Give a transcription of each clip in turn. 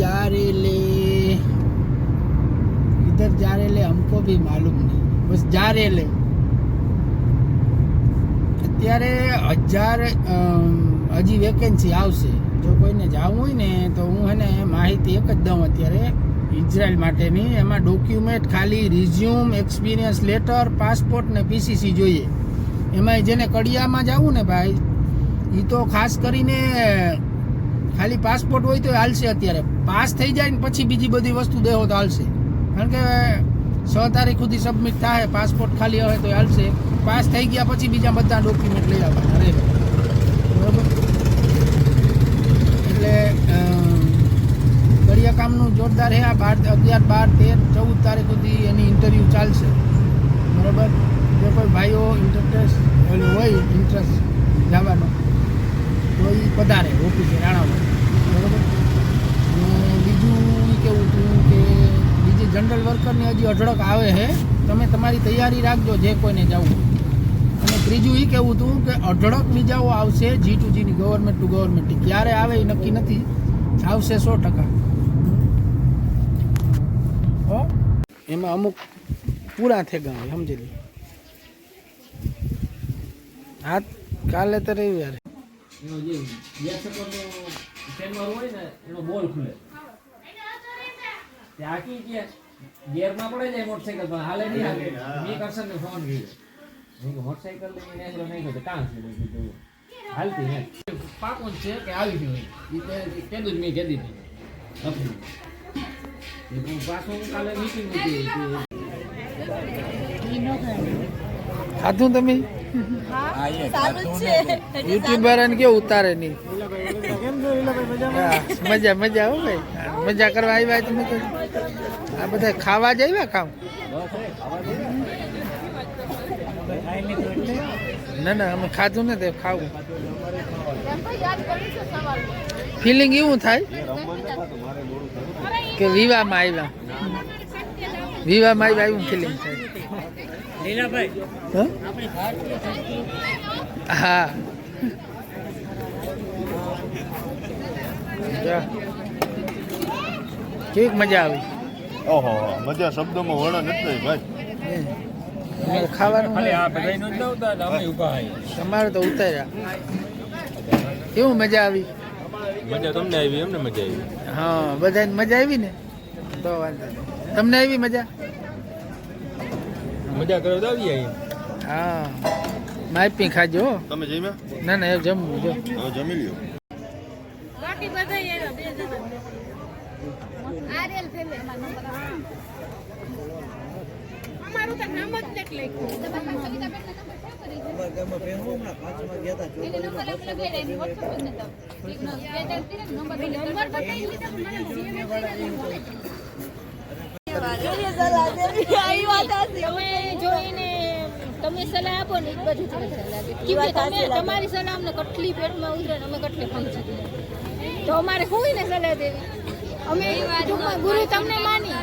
जा रहे ले इधर जा रहे ले हमको भी मालूम नहीं बस जा रहे ले અત્યારે હજાર અમ, હજી વેકેન્સી આવશે જો કોઈને જવું હોય ને તો હું હે ને માહિતી એક જ દઉં અત્યારે ઇઝરાયલ માટેની એમાં ડોક્યુમેન્ટ ખાલી રિઝ્યુમ એક્સપિરિયન્સ લેટર પાસપોર્ટ ને પીસીસી જોઈએ એમાં જેને કડિયામાં જવું ને ભાઈ એ તો ખાસ કરીને ખાલી પાસપોર્ટ હોય તો હાલશે અત્યારે. પાસ થઈ જાય ને પછી બીજી બધી વસ્તુ દેહો તો હાલશે. કારણ કે છ તારીખ સુધી સબમિટ થાય પાસપોર્ટ ખાલી હોય તો હાલશે. પાસ થઈ ગયા પછી બીજા બધા ડોક્યુમેન્ટ લઈ આવવાના. અરે બરાબર? એટલે કડિયા કામનું જોરદાર હે આ બાર, અગિયાર, બાર, તેર, ચૌદ તારીખ સુધી એની ઇન્ટરવ્યૂ ચાલશે. બરાબર? જો કોઈ ભાઈઓ ઇન્ટરેસ્ટ હોય ઇન્ટરેસ્ટ જવાનો, તો એ પધારે ઓફિસે રાણામાં જનરલ હજી અઢળક આવે છે તમે તમારી તૈયારી રાખજો જે કોઈને જવું. અને ત્રીજું એ કેવું હતું કે અઢળક બીજાઓ આવશે જી ટુ જીની ગવર્મેન્ટ ટુ ગવર્મેન્ટ ક્યારે આવે એ નક્કી નથી આવશે સો ટકા. હો? એમાં અમુક પૂરા થઈ ગયા સમજી લે. હા કાલે તો રવિવારે. હોય ને એનો બોલ ખુલે. ત્યાં કે ગેરમાં પડે જાય મોટરસાઇકલ પણ હાલે નહીં હાલે. મેં કરશનને ફોન કર્યો મેં કીધું મોટરસાઇકલ લઈને નેકળો નહીં ગયો કાં છે? મેં કીધું હાલતી હે પાકો જ છે કે આવી ગયું એ તે કીધું જ મેં કીધી હતી લખી એ પણ પાછું કાલે મીટિંગ હતી. કે ખાધું તમે? સારું જ છે. યુટ્યુબર ને કેવું ઉતારે નહીં? હા, મજા મજા હો ભાઈ. મજા કરવા આવ્યા તમે તો? આ બધા ખાવા જ આવ્યા કામ? ના ના, અમે ખાધું ને તે ખાવું. ફિલિંગ એવું થાય કે વિવાહમાં આવ્યા. વિવાહમાં આવ્યા, એવું ફિલિંગ થાય. હા? કેવી મજા આવી? ઓહો મજા શબ્દોમાં વર્ણન નથી ભાઈ. ખાવાનું તમારે તો ઉતાર્યા. કેવું મજા આવી? મજા તમને આવી એમને મજા આવી. હા બધાને મજા આવી ને? તો વાંધો નહીં. તમને આવી મજા? મજા કરો તો આવી આવી હા. માપી ખાજો હો. તમે જમ્યા? ના ના એ જમવું જો. જમી લ્યો. બાકી બધા આર્યલ ફેમિલી અમારું તો નામ જ નથી તમે જોઈને તમે સલાહ આપો ને એ બધું તમે સલાહ આપો. કેમ કે તમે તમારી સલાહ અમને કટલી પેટમાં ઉતરે ને અમે કેટલી સમજી તો અમારે શું ને સલાહ દેવી અમે ટૂંકમાં ગુરુ તમને માની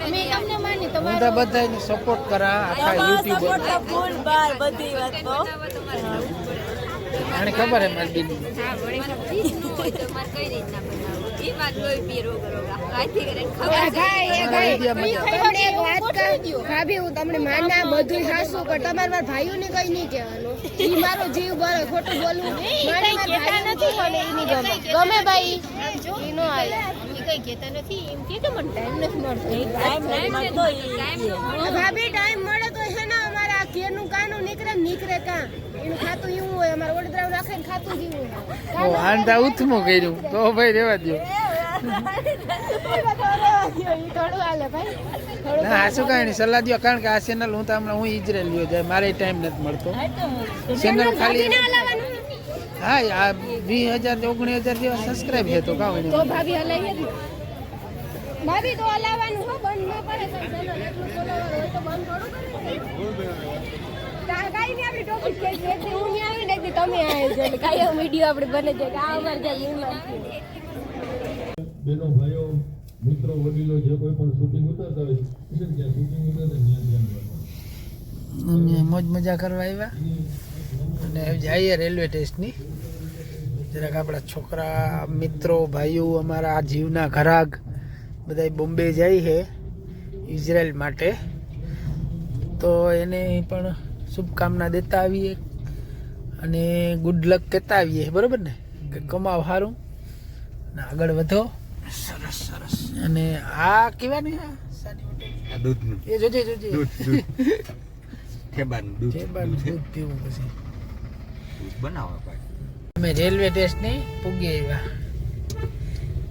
અમે તમને માની હું તો બધાને સપોર્ટ કરા આખા યુટ્યુબર આને ખબર હે મારી દીદી તમને એક વાત કહું? ભાભી હું તમને માના બધું હાસું પણ તમારે મારા ભાઈઓને કઈ નહીં કહેવાનું. ઈ મારો જીવ ભરો ખોટું બોલવું મારે મારા ભાઈ નથી મને ઈ નહીં ગમે. ગમે ભાઈ. ઈ નો હાલે કઈ કહેતા નથી એમ કે કે મને ટાઈમ નથી મળતો આ ભાભી ટાઈમ મળે તો છે ને અમારા આ ઘેરનું કાનું નીકળે નીકળે કાં એનું ખાતું એવું હોય અમારે વડોદરા રાખે ને ખાતું જ એવું હોય ઉથમું કર્યું તો ભાઈ રેવા દો ઈ થોડું હાલે ભાઈ થોડું ના આ શું કાંઈ નહીં સલાહ દો કારણ કે આ ચેનલ હું તો હમણાં હું ઇઝરાયલ લ્યો જાય મારે ટાઈમ નથી મળતો ચેનલ ખાલી હા આ વીસ હજાર ઓગણીસ હજાર જેવા સબસ્ક્રાઇબ છે તો તો ભાભી હલાઈ ને ભાભી તો હલાવવાનું હો બંધ ન કરે તો ચેનલ એટલું બોલાવવાનું હોય તો બંધ થોડું કરે કા- નહીં આપણી topic છે. જેથી હું નહીં આવી ને તમે આવી કાંઈ આપણે બને છે કે આ અમારે જાય બેનો ભાઈઓ મિત્રો વડીલો જે કોઈ પણ શૂટિંગ ઉતરતા હોય શૂટિંગ ઉતરતા ત્યાં ધ્યાન રાખવાનું. અમે મોજ મજા કરવા આવ્યા. અને જઈએ રેલવે સ્ટેશનની. જરાક આપણા છોકરા મિત્રો ભાઈઓ અમારા આ જીવના ઘરાગ બધા બોમ્બે જાય છે ઇઝરાયલ માટે. તો એને પણ શુભકામના દેતા આવીએ અને ગુડ લક કહેતા આવીએ બરાબર ને? કે કમાવ સારું ને આગળ વધો. સરસ સરસ. અને આ કહેવાની આ સાની દૂધનું. એ જોજે જોજે. દૂધ દૂધ. ઠેબાનું દૂધ પીવું પછી. બનાવો પાછું અમે રેલવે સ્ટેશને પૂગી આવ્યા.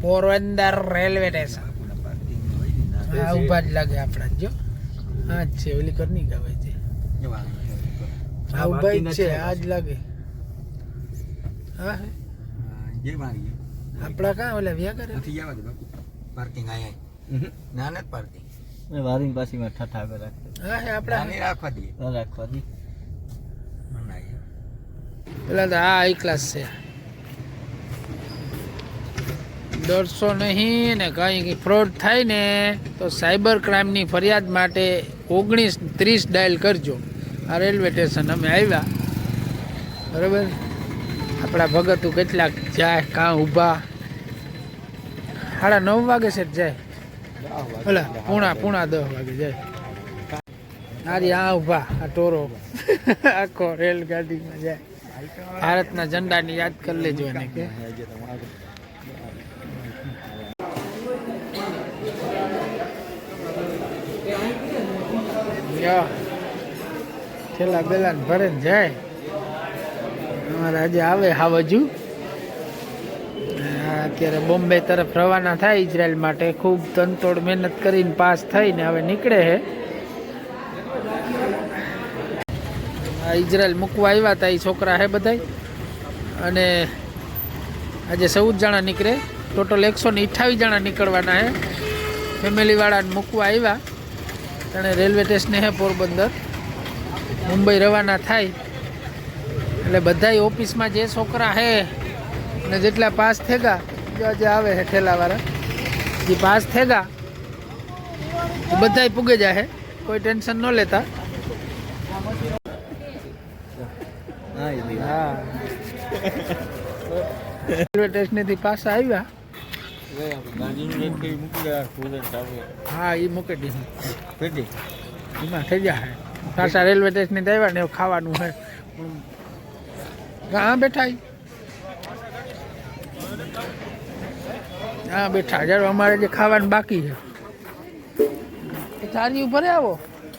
Porbandar railway station. હા ઊભા જ લાગે આપણા જો હા જ છે ઓલી કરની ગાવે છે. હા ઊભા જ છે આ જ લાગે. હા. હા, જે વાંગી આપણા કાં ઓલા વ્યા કરે? નથી જવા દે બાકી પાર્કિંગ આયા ના નથી પાર્કિંગ. વારિંગ પાછી માં ઠઠા કરે હા આપણે રાખવા દઈએ. રાખવા દી. મનાય પેલા તો આ હાઈ ક્લાસ છે. દોઢસો નહીં ને કંઈ ફ્રોડ થાય ને તો સાયબર ક્રાઇમની ફરિયાદ માટે ઓગણીસ ત્રીસ ડાયલ કરજો. આ રેલવે સ્ટેશન અમે આવ્યા. બરાબર? આપણા ભગતું કેટલાક જાય, કાં ઊભા? સાડા નવ વાગે છે જાય. ભલે, પૂણા પૂણા દસ વાગે જાય. આરી આ ઊભા, આ ટોરો. આખો રેલગાડીમાં જાય. ભારતના ઝંડાની યાદ કરી લેજો એને કે. છેલ્લા બેલા ભરે ને જાય. અમારે આજે આવે હાવજુ. હજુ અત્યારે બોમ્બે તરફ રવાના થાય ઇઝરાયલ માટે. ખૂબ તનતોડ મહેનત કરીને પાસ થઈને હવે નીકળે છે ઇઝરાયલ મૂકવા આવ્યા હતા એ છોકરા હે બધાય. અને આજે ચૌદ જણા નીકળે. ટોટલ એકસો ને અઠ્ઠાવીસ જણા નીકળવાના હે. ફેમિલીવાળાને મૂકવા આવ્યા. તેણે રેલવે સ્ટેશને હે પોરબંદર. મુંબઈ રવાના થાય. એટલે બધાય ઓફિસમાં જે છોકરા હે અને જેટલા પાસ થેગા જો આજે આવે હે ઠેલાવાળા. જે પાસ થેગા બધાય પૂગે જાય કોઈ ટેન્શન ન લેતા. હા રેલવે સ્ટેશનેથી પાછા આવ્યા. હા એ મૂકી દીધું. એમાં થઈ જાય પાછા રેલવે સ્ટેશને આવ્યા ને ખાવાનું હે. હા બેઠા. હા. બેઠા જ્યારે અમારે જે ખાવાનું બાકી છે. થાળી ઉપર આવો.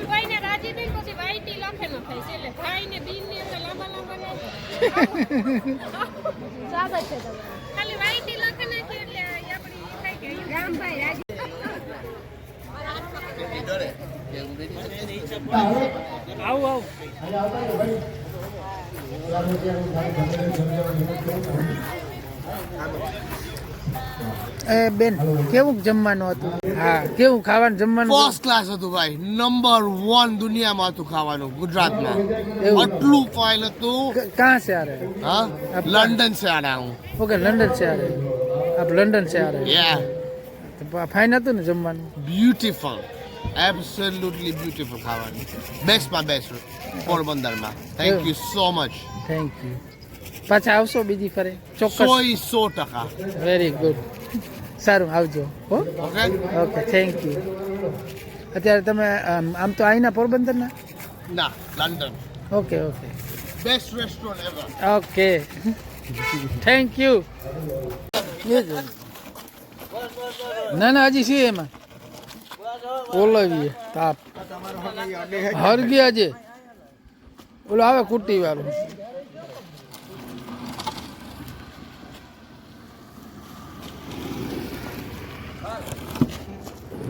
રામભાઈ ને રાજીબીન પછી વાઈટી લખે ન થાય છે. એટલે ભાઈ ને બીન ને એટલે લાંબા લાંબા સ્વાગત છે તમારું. ખાલી વાઈટી લખે નાખી એટલે આપણી થાય કે રામભાઈ રાજી. એ બેન કેવું જમવાનું હતું? હા. કેવું ખાવાનું જમવાનું? ફર્સ્ટ ક્લાસ હતું ભાઈ. નંબર વન દુનિયામાં હતું ખાવાનું ગુજરાતમાં. એટલું ફાઇન હતું. કાં છે આરે? હા? લંડન છે આરે હું. ઓકે લંડન છે આરે. આપ લંડન છે આરે. યા ફાઇન હતું ને જમવાનું? બ્યુટીફુલ એબ્સોલ્યુટલી બ્યુટીફુલ ખાવાનું. બેસ્ટમાં બેસ્ટ પોરબંદરમાં. Thank you so much thank you પાછા આવશો બીજી ફરે. ચોક્કસ. સો ટકા. વેરી ગુડ સારું આવજો હો. ઓકે થેન્ક યુ અત્યારે તમે આમ આમ તો અહીંના પોરબંદરના? ના London okay okay best restaurant ever okay thank you ના ના હજી છે એમાં. ઓલવીએ તાપ. હરગી આજે. ઓલો આવે કુટી વાળું.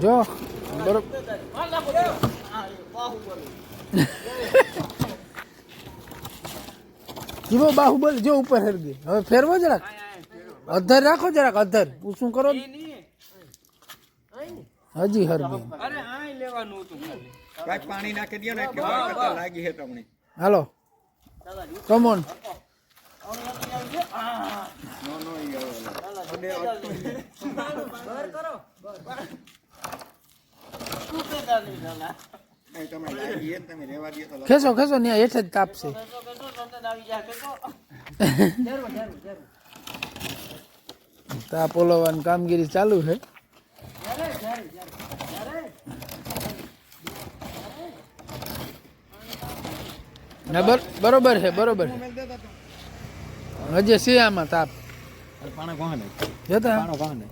જો બરોબર જીવો બાહુબલી જો ઉપર હરગી હવે ફેરવો જરાક. અધર રાખો જરાક અધર. શું કરો હજી હરબી પાણી નાખી દો ને લાગી હે તમને? હાલો. કમોન તો ખેંચો ને હેઠ જ તાપશે તાપ ઓલવવાની કામગીરી ચાલુ છે. બરોબર છે બરોબર છે. હજી છે આમાં તાપ પાણા કોને જતા? પાણો કોને